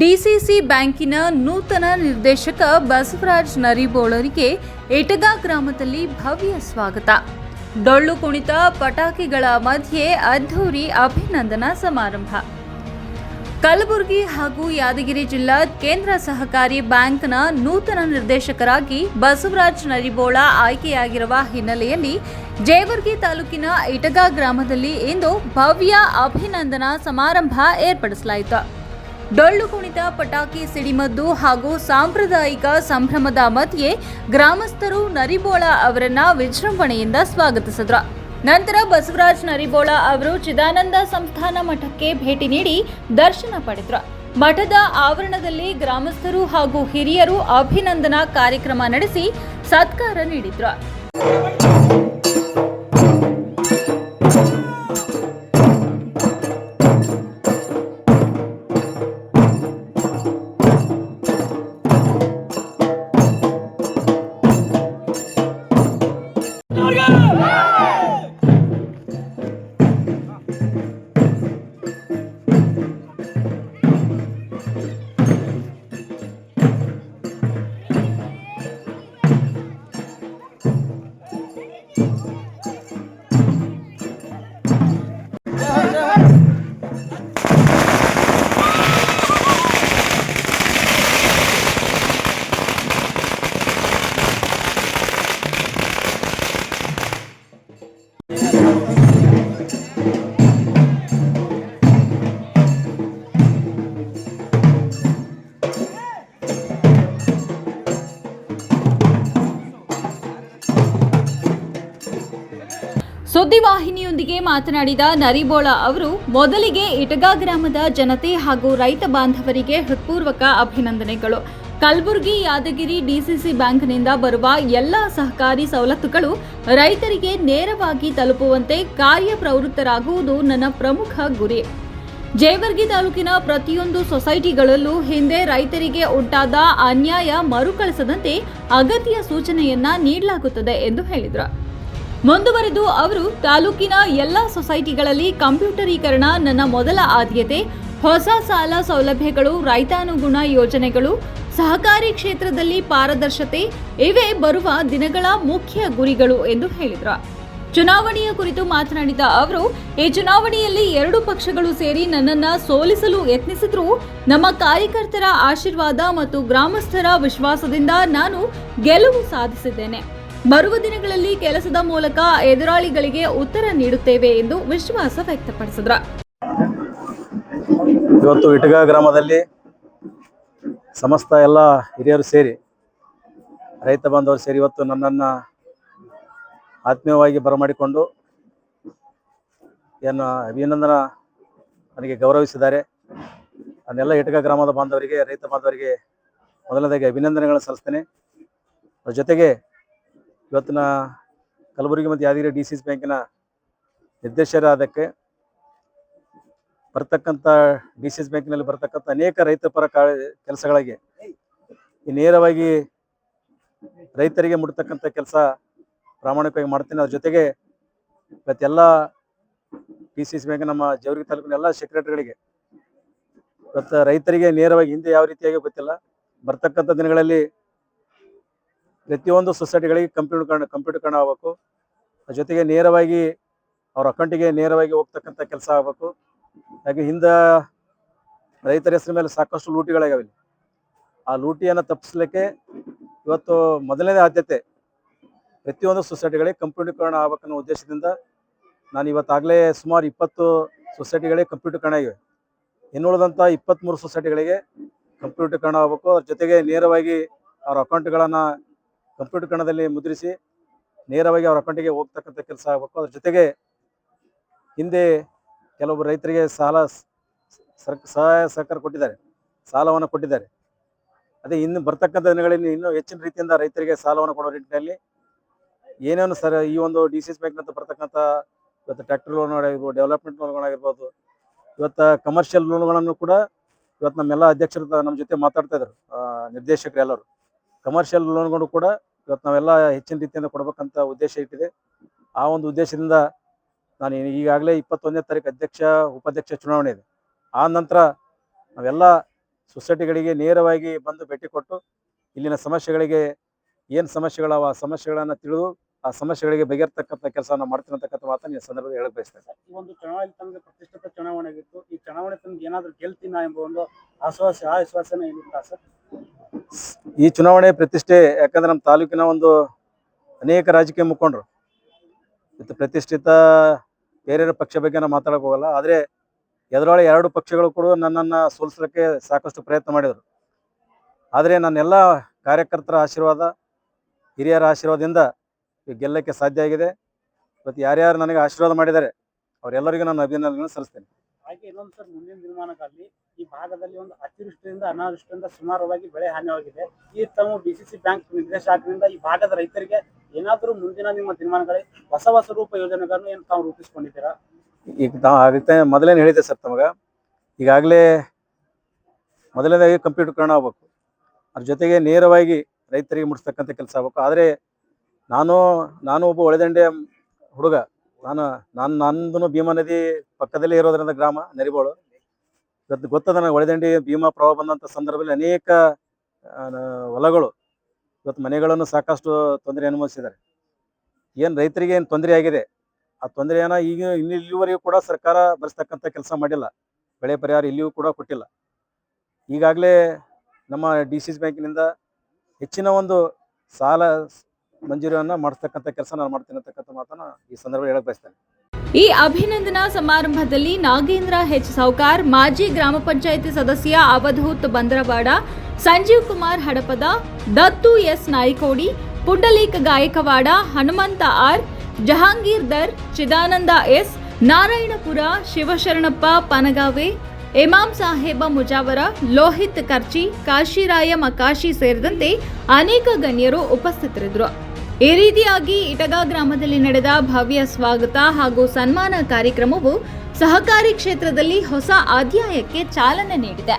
DCC ಬ್ಯಾಂಕಿನ ನೂತನ ನಿರ್ದೇಶಕ ಬಸವರಾಜ್ ನರಿಬೋಳರಿಗೆ ಎಟಗಾ ಗ್ರಾಮದಲ್ಲಿ ಭವ್ಯ ಸ್ವಾಗತ. ಡೊಳ್ಳು ಕುಣಿತ ಪಟಾಕಿಗಳ ಮಧ್ಯೆ ಅದ್ಧೂರಿ ಅಭಿನಂದನಾ ಸಮಾರಂಭ. ಕಲಬುರಗಿ ಹಾಗೂ ಯಾದಗಿರಿ ಜಿಲ್ಲಾ ಕೇಂದ್ರ ಸಹಕಾರಿ ಬ್ಯಾಂಕ್ನ ನೂತನ ನಿರ್ದೇಶಕರಾಗಿ ಬಸವರಾಜ್ ನರಿಬೋಳ ಆಯ್ಕೆಯಾಗಿರುವ ಹಿನ್ನೆಲೆಯಲ್ಲಿ ಜೇವರ್ಗಿ ತಾಲೂಕಿನ ಇಟಗಾ ಗ್ರಾಮದಲ್ಲಿ ಇಂದು ಭವ್ಯ ಅಭಿನಂದನಾ ಸಮಾರಂಭ ಏರ್ಪಡಿಸಲಾಯಿತು. ಡೊಳ್ಳು ಕುಣಿತ, ಪಟಾಕಿ ಸಿಡಿಮದ್ದು ಹಾಗೂ ಸಾಂಪ್ರದಾಯಿಕ ಸಂಭ್ರಮದ ಮಧ್ಯೆ ಗ್ರಾಮಸ್ಥರು ನರಿಬೋಳ ಅವರನ್ನ ವಿಜೃಂಭಣೆಯಿಂದ ಸ್ವಾಗತಿಸಿದ್ರು. ನಂತರ ಬಸವರಾಜ್ ನರಿಬೋಳ ಅವರು ಚಿದಾನಂದ ಸಂಸ್ಥಾನ ಮಠಕ್ಕೆ ಭೇಟಿ ನೀಡಿ ದರ್ಶನ ಪಡೆದ್ರು. ಮಠದ ಆವರಣದಲ್ಲಿ ಗ್ರಾಮಸ್ಥರು ಹಾಗೂ ಹಿರಿಯರು ಅಭಿನಂದನಾ ಕಾರ್ಯಕ್ರಮ ನಡೆಸಿ ಸತ್ಕಾರ ನೀಡಿದ್ರು. ಸುದ್ದಿವಾಹಿನಿಯೊಂದಿಗೆ ಮಾತನಾಡಿದ ನರಿಬೋಳ ಅವರು, ಮೊದಲಿಗೆ ಇಟಗಾ ಗ್ರಾಮದ ಜನತೆ ಹಾಗೂ ರೈತ ಬಾಂಧವರಿಗೆ ಹೃತ್ಪೂರ್ವಕ ಅಭಿನಂದನೆಗಳು. ಕಲಬುರಗಿ, ಯಾದಗಿರಿ ಡಿಸಿಸಿ ಬ್ಯಾಂಕ್ನಿಂದ ಬರುವ ಎಲ್ಲ ಸಹಕಾರಿ ಸವಲತ್ತುಗಳು ರೈತರಿಗೆ ನೇರವಾಗಿ ತಲುಪುವಂತೆ ಕಾರ್ಯಪ್ರವೃತ್ತರಾಗುವುದು ನನ್ನ ಪ್ರಮುಖ ಗುರಿ. ಜೇವರ್ಗಿ ತಾಲೂಕಿನ ಪ್ರತಿಯೊಂದು ಸೊಸೈಟಿಗಳಲ್ಲೂ ಹಿಂದೆ ರೈತರಿಗೆ ಉಂಟಾದ ಅನ್ಯಾಯ ಮರುಕಳಿಸದಂತೆ ಅಗತ್ಯ ಸೂಚನೆಯನ್ನ ನೀಡಲಾಗುತ್ತದೆ ಎಂದು ಹೇಳಿದರು. ಮುಂದುವರೆದು ಅವರು ತಾಲೂಕಿನ ಎಲ್ಲ ಸೊಸೈಟಿಗಳಲ್ಲಿ ಕಂಪ್ಯೂಟರೀಕರಣ ನನ್ನ ಮೊದಲ ಆದ್ಯತೆ, ಹೊಸ ಸಾಲ ಸೌಲಭ್ಯಗಳು, ರೈತಾನುಗುಣ ಯೋಜನೆಗಳು, ಸಹಕಾರಿ ಕ್ಷೇತ್ರದಲ್ಲಿ ಪಾರದರ್ಶತೆ, ಇವೇ ಬರುವ ದಿನಗಳ ಮುಖ್ಯ ಗುರಿಗಳು ಎಂದು ಹೇಳಿದರು. ಚುನಾವಣೆಯ ಕುರಿತು ಮಾತನಾಡಿದ ಅವರು, ಈ ಚುನಾವಣೆಯಲ್ಲಿ ಎರಡು ಪಕ್ಷಗಳು ಸೇರಿ ನನ್ನನ್ನು ಸೋಲಿಸಲು ಯತ್ನಿಸಿದ್ರೂ ನಮ್ಮ ಕಾರ್ಯಕರ್ತರ ಆಶೀರ್ವಾದ ಮತ್ತು ಗ್ರಾಮಸ್ಥರ ವಿಶ್ವಾಸದಿಂದ ನಾನು ಗೆಲುವು ಸಾಧಿಸಿದ್ದೇನೆ. ಬರುವ ದಿನಗಳಲ್ಲಿ ಕೆಲಸದ ಮೂಲಕ ಎದುರಾಳಿಗಳಿಗೆ ಉತ್ತರ ನೀಡುತ್ತೇವೆ ಎಂದು ವಿಶ್ವಾಸ ವ್ಯಕ್ತಪಡಿಸಿದ್ರು. ಇವತ್ತು ಇಟಗ ಗ್ರಾಮದಲ್ಲಿ ಸಮಸ್ತ ಎಲ್ಲ ಹಿರಿಯರು ಸೇರಿ, ರೈತ ಬಾಂಧವರು ಸೇರಿ ಇವತ್ತು ನನ್ನನ್ನು ಆತ್ಮೀಯವಾಗಿ ಬರಮಾಡಿಕೊಂಡು ಏನು ಅಭಿನಂದನ ನನಗೆ ಗೌರವಿಸಿದ್ದಾರೆ. ಅದನ್ನೆಲ್ಲ ಇಟಗ ಗ್ರಾಮದ ಬಾಂಧವರಿಗೆ, ರೈತ ಬಾಂಧವರಿಗೆ ಮೊದಲನೇದಾಗಿ ಅಭಿನಂದನೆಗಳನ್ನು ಸಲ್ಲಿಸ್ತೇನೆ. ಅದ್ರ ಜೊತೆಗೆ ಇವತ್ತಿನ ಕಲಬುರಗಿ ಮತ್ತು ಯಾದಗಿರಿ ಡಿ ಸಿ ಸಿ ಬ್ಯಾಂಕಿನ ನಿರ್ದೇಶಕರಾದಕ್ಕೆ ಬರ್ತಕ್ಕಂಥ ಡಿ ಸಿ ಎಸ್ ಬ್ಯಾಂಕಿನಲ್ಲಿ ಬರ್ತಕ್ಕಂಥ ಅನೇಕ ರೈತ ಪರ ಕೆಲಸಗಳಿಗೆ ಈ ನೇರವಾಗಿ ರೈತರಿಗೆ ಮುಟ್ತಕ್ಕಂಥ ಕೆಲಸ ಪ್ರಾಮಾಣಿಕವಾಗಿ ಮಾಡ್ತೀನಿ. ಅದ್ರ ಜೊತೆಗೆ ಇವತ್ತೆಲ್ಲ ಡಿ ಸಿ ಸಿ ಬ್ಯಾಂಕ್ ನಮ್ಮ ಜವರಿಗೆ ತಾಲೂಕಿನ ಎಲ್ಲ ಸೆಕ್ರೆಟರಿಗಳಿಗೆ ಇವತ್ತು ರೈತರಿಗೆ ನೇರವಾಗಿ ಹಿಂದೆ ಯಾವ ರೀತಿಯಾಗಿ ಗೊತ್ತಿಲ್ಲ. ಬರ್ತಕ್ಕಂಥ ದಿನಗಳಲ್ಲಿ ಪ್ರತಿಯೊಂದು ಸೊಸೈಟಿಗಳಿಗೆ ಕಂಪ್ಯೂಟರ್ ಕಂಪ್ಯೂಟರ್ಕರಣ ಆಗಬೇಕು. ಅದ್ರ ಜೊತೆಗೆ ನೇರವಾಗಿ ಅವ್ರ ಅಕೌಂಟಿಗೆ ನೇರವಾಗಿ ಹೋಗ್ತಕ್ಕಂಥ ಕೆಲಸ ಆಗಬೇಕು. ಹಾಗೆ ಹಿಂದ ರೈತರ ಹೆಸರ ಮೇಲೆ ಸಾಕಷ್ಟು ಲೂಟಿಗಳಾಗವೆ ಆ ಲೂಟಿಯನ್ನು ತಪ್ಪಿಸ್ಲಿಕ್ಕೆ ಇವತ್ತು ಮೊದಲನೇ ಆದ್ಯತೆ ಪ್ರತಿಯೊಂದು ಸೊಸೈಟಿಗಳಿಗೆ ಕಂಪ್ಯೂಟರ್ಕರಣ ಆಗಬೇಕನ್ನೋ ಉದ್ದೇಶದಿಂದ ನಾನು ಇವತ್ತಾಗಲೇ ಸುಮಾರು ಇಪ್ಪತ್ತು ಸೊಸೈಟಿಗಳಿಗೆ ಕಂಪ್ಯೂಟರ್ಕರಣ ಆಗಿವೆ ಇನ್ನುಳಿದಂಥ ಇಪ್ಪತ್ತ್ಮೂರು ಸೊಸೈಟಿಗಳಿಗೆ ಕಂಪ್ಯೂಟರ್ಕರಣ ಆಗಬೇಕು. ಅದ್ರ ಜೊತೆಗೆ ನೇರವಾಗಿ ಅವ್ರ ಅಕೌಂಟ್ಗಳನ್ನು ಕಂಪ್ಯೂಟರ್ಕರಣದಲ್ಲಿ ಮುದ್ರಿಸಿ ನೇರವಾಗಿ ಅವರ ಅಕೌಂಟಿಗೆ ಹೋಗ್ತಕ್ಕಂಥ ಕೆಲಸ ಆಗಬೇಕು. ಅದ್ರ ಜೊತೆಗೆ ಹಿಂದೆ ಕೆಲವೊಬ್ಬರು ರೈತರಿಗೆ ಸಾಲ ಸಹಾಯ ಸಹಕಾರ ಕೊಟ್ಟಿದ್ದಾರೆ. ಸಾಲವನ್ನು ಕೊಟ್ಟಿದ್ದಾರೆ. ಅದೇ ಇನ್ನು ಬರ್ತಕ್ಕಂಥ ದಿನಗಳಲ್ಲಿ ಇನ್ನೂ ಹೆಚ್ಚಿನ ರೀತಿಯಿಂದ ರೈತರಿಗೆ ಸಾಲವನ್ನು ಕೊಡೋ ನಿಟ್ಟಿನಲ್ಲಿ ಏನೇನು ಸರ್ ಈ ಒಂದು ಡಿ ಸಿ ಎಸ್ ಬ್ಯಾಂಕ್ನಂತ ಬರ್ತಕ್ಕಂಥ ಇವತ್ತು ಟ್ರ್ಯಾಕ್ಟರ್ ಲೋನ್ಗಳಾಗಿರ್ಬೋದು ಡೆವಲಪ್ಮೆಂಟ್ ಲೋನ್ಗಳಾಗಿರ್ಬೋದು ಇವತ್ತು ಕಮರ್ಷಿಯಲ್ ಲೋನ್ಗಳನ್ನು ಕೂಡ ಇವತ್ತು ನಮ್ಮೆಲ್ಲ ಅಧ್ಯಕ್ಷರು ನಮ್ಮ ಜೊತೆ ಮಾತಾಡ್ತಾ ಇದ್ದರು ನಿರ್ದೇಶಕರು ಎಲ್ಲರೂ ಕಮರ್ಷಿಯಲ್ ಲೋನ್ಗಳು ಕೂಡ ಇವತ್ತು ನಾವೆಲ್ಲ ಹೆಚ್ಚಿನ ರೀತಿಯಿಂದ ಕೊಡಬೇಕಂತ ಉದ್ದೇಶ ಇಟ್ಟಿದೆ. ಆ ಒಂದು ಉದ್ದೇಶದಿಂದ ನಾನು ಈಗಾಗಲೇ ಇಪ್ಪತ್ತೊಂದನೇ ತಾರೀಕು ಅಧ್ಯಕ್ಷ, ಉಪಾಧ್ಯಕ್ಷ ಚುನಾವಣೆ ಇದೆ. ಆ ನಂತರ ನಾವೆಲ್ಲ ಸೊಸೈಟಿಗಳಿಗೆ ನೇರವಾಗಿ ಬಂದು ಭೇಟಿ ಕೊಟ್ಟು ಇಲ್ಲಿನ ಸಮಸ್ಯೆಗಳಿಗೆ ಏನು ಸಮಸ್ಯೆಗಳವ ಆ ಸಮಸ್ಯೆಗಳನ್ನು ತಿಳಿದು ಆ ಸಮಸ್ಯೆಗಳಿಗೆ ಬಗೆಹರ್ತಕ್ಕಂಥ ಕೆಲಸವನ್ನು ಮಾಡ್ತೀನಿ ಅಂತಕ್ಕಂಥ ಮಾತನ್ನು ಈ ಸಂದರ್ಭದಲ್ಲಿ ಹೇಳಕ್ ಬಯಸ್ತೇನೆ ಈ ಒಂದು ಚುನಾವಣೆ ತಮಗೆ ಪ್ರತಿಷ್ಠಿತ ಚುನಾವಣೆ ಆಗಿತ್ತು. ಈ ಚುನಾವಣೆ ತಮ್ಗೆ ಏನಾದರೂ ಗೆಲ್ತೀನ ಎಂಬ ಒಂದು ಆಶ್ವಾಸ ಆಶ್ವಾಸನೆ ಏನಿಲ್ಲ ಸರ್? ಈ ಚುನಾವಣೆ ಪ್ರತಿಷ್ಠೆ, ಯಾಕಂದ್ರೆ ನಮ್ಮ ತಾಲೂಕಿನ ಒಂದು ಅನೇಕ ರಾಜಕೀಯ ಮುಖಂಡರು, ಮತ್ತು ಪ್ರತಿಷ್ಠಿತ ಬೇರೆ ಪಕ್ಷ ಬಗ್ಗೆ ನಾವು ಮಾತಾಡಕ್ಕೆ ಹೋಗಲ್ಲ, ಆದರೆ ಎದುರೊಳಗೆ ಎರಡು ಪಕ್ಷಗಳು ಕೂಡ ನನ್ನನ್ನು ಸೋಲಿಸಲಿಕ್ಕೆ ಸಾಕಷ್ಟು ಪ್ರಯತ್ನ ಮಾಡಿದರು. ಆದರೆ ನನ್ನೆಲ್ಲ ಕಾರ್ಯಕರ್ತರ ಆಶೀರ್ವಾದ, ಹಿರಿಯರ ಆಶೀರ್ವಾದದಿಂದ ಗೆಲ್ಲಕ್ಕೆ ಸಾಧ್ಯ ಆಗಿದೆ. ಮತ್ತು ಯಾರ್ಯಾರು ನನಗೆ ಆಶೀರ್ವಾದ ಮಾಡಿದ್ದಾರೆ, ಅವರೆಲ್ಲರಿಗೂ ನಾನು ಅಭಿನಂದನೆಗಳನ್ನು ಸಲ್ಲಿಸ್ತೇನೆ. ಹಾಗೆ ಇನ್ನೊಂದು ಸರ್ ಮುಂದಿನ ದಿನಮಾನಗಳಲ್ಲಿ ಈ ಭಾಗದಲ್ಲಿ ಒಂದು ಅತಿವೃಷ್ಟಿಯಿಂದ, ಅನಾವೃಷ್ಟಿಯಿಂದ ಸುಮಾರವಾಗಿ ಬೆಳೆ ಹಾನಿಯಾಗಿದೆ. ಈ ತಾವು ಬಿಸಿಸಿ ಬ್ಯಾಂಕ್ ನಿರ್ದೇಶಕರಿಂದ ಈ ಭಾಗದ ರೈತರಿಗೆ ಏನಾದರೂ ಮುಂದಿನ ನಿಮ್ಮ ದಿನಮಾನಗಳಲ್ಲಿ ಹೊಸ ಹೊಸ ರೂಪ ಯೋಜನೆಗಳನ್ನು ಏನು ತಾವು ರೂಪಿಸ್ಕೊಂಡಿದ್ದೀರಾ? ಈಗ ನಾವು ಆಗುತ್ತೆ ಮೊದಲೇನು ಹೇಳಿದೆ ಸರ್ ತಮಗೆ. ಈಗಾಗಲೇ ಮೊದಲನೇದಾಗಿ ಕಂಪ್ಯೂಟರ್ಕರಣ ಆಗ್ಬೇಕು. ಅದ್ರ ಜೊತೆಗೆ ನೇರವಾಗಿ ರೈತರಿಗೆ ಮುಟ್ಟಿಸ್ತಕ್ಕಂಥ ಕೆಲಸ ಆಗ್ಬೇಕು. ಆದರೆ ನಾನು ನಾನು ಒಬ್ಬ ಒಳದಂಡೆ ಹುಡುಗ. ನಾನು ನಾನು ನಂದು ಭೀಮಾ ನದಿ ಪಕ್ಕದಲ್ಲೇ ಇರೋದ್ರಿಂದ ಗ್ರಾಮ, ನೆರಿಬೋಳು. ಇವತ್ತು ಗೊತ್ತದ ನನಗೆ ಒಳದಂಡಿ ಭೀಮಾ ಪ್ರವಾಹ ಬಂದಂಥ ಸಂದರ್ಭದಲ್ಲಿ ಅನೇಕ ಹೊಲಗಳು ಇವತ್ತು ಮನೆಗಳನ್ನು ಸಾಕಷ್ಟು ತೊಂದರೆ ಅನುಭವಿಸಿದ್ದಾರೆ. ಏನು ರೈತರಿಗೆ ಏನು ತೊಂದರೆ ಆಗಿದೆ? ಆ ತೊಂದರೆಯನ್ನ ಈಗ ಇಲ್ಲಿವರೆಗೂ ಕೂಡ ಸರ್ಕಾರ ಬರೆಸ್ತಕ್ಕಂಥ ಕೆಲಸ ಮಾಡಿಲ್ಲ. ಬೆಳೆ ಪರಿಹಾರ ಇಲ್ಲಿಯೂ ಕೂಡ ಕೊಟ್ಟಿಲ್ಲ. ಈಗಾಗಲೇ ನಮ್ಮ ಡಿ ಸಿ ಬ್ಯಾಂಕಿನಿಂದ ಹೆಚ್ಚಿನ ಒಂದು ಸಾಲ ಮಂಜೂರಿಯನ್ನು ಮಾಡಿಸ್ತಕ್ಕಂಥ ಕೆಲಸ ನಾನು ಮಾಡ್ತೀನಿ ಅಂತಕ್ಕಂಥ ಮಾತನ್ನ ಈ ಸಂದರ್ಭ ಹೇಳಕ್ ಬಯಸ್ತೇನೆ. ಈ ಅಭಿನಂದನಾ ಸಮಾರಂಭದಲ್ಲಿ ನಾಗೇಂದ್ರ ಹೆಚ್ ಸೌಕಾರ್ ಮಾಜಿ ಗ್ರಾಮ ಪಂಚಾಯಿತಿ ಸದಸ್ಯ Avadhut ಬಂದ್ರವಾಡ, Sanjeev Kumar Hadapad, Dattu S Naikodi, Pundalik Gaikwad, Hanumanth R, Jahangir Dar, Chidananda S, Narayanapur, Shivasharanappa Panagave, Imam Saheb Mujawar, Lohit Karchi, Kashiraya Makashi ಸೇರಿದಂತೆ ಅನೇಕ ಗಣ್ಯರು ಉಪಸ್ಥಿತರಿದ್ದರು. ಈ ರೀತಿಯಾಗಿ ಇಟಗಾ ಗ್ರಾಮದಲ್ಲಿ ನಡೆದ ಭವ್ಯ ಸ್ವಾಗತ ಹಾಗೂ ಸನ್ಮಾನ ಕಾರ್ಯಕ್ರಮವು ಸಹಕಾರಿ ಕ್ಷೇತ್ರದಲ್ಲಿ ಹೊಸ ಅಧ್ಯಾಯಕ್ಕೆ ಚಾಲನೆ ನೀಡಿದೆ.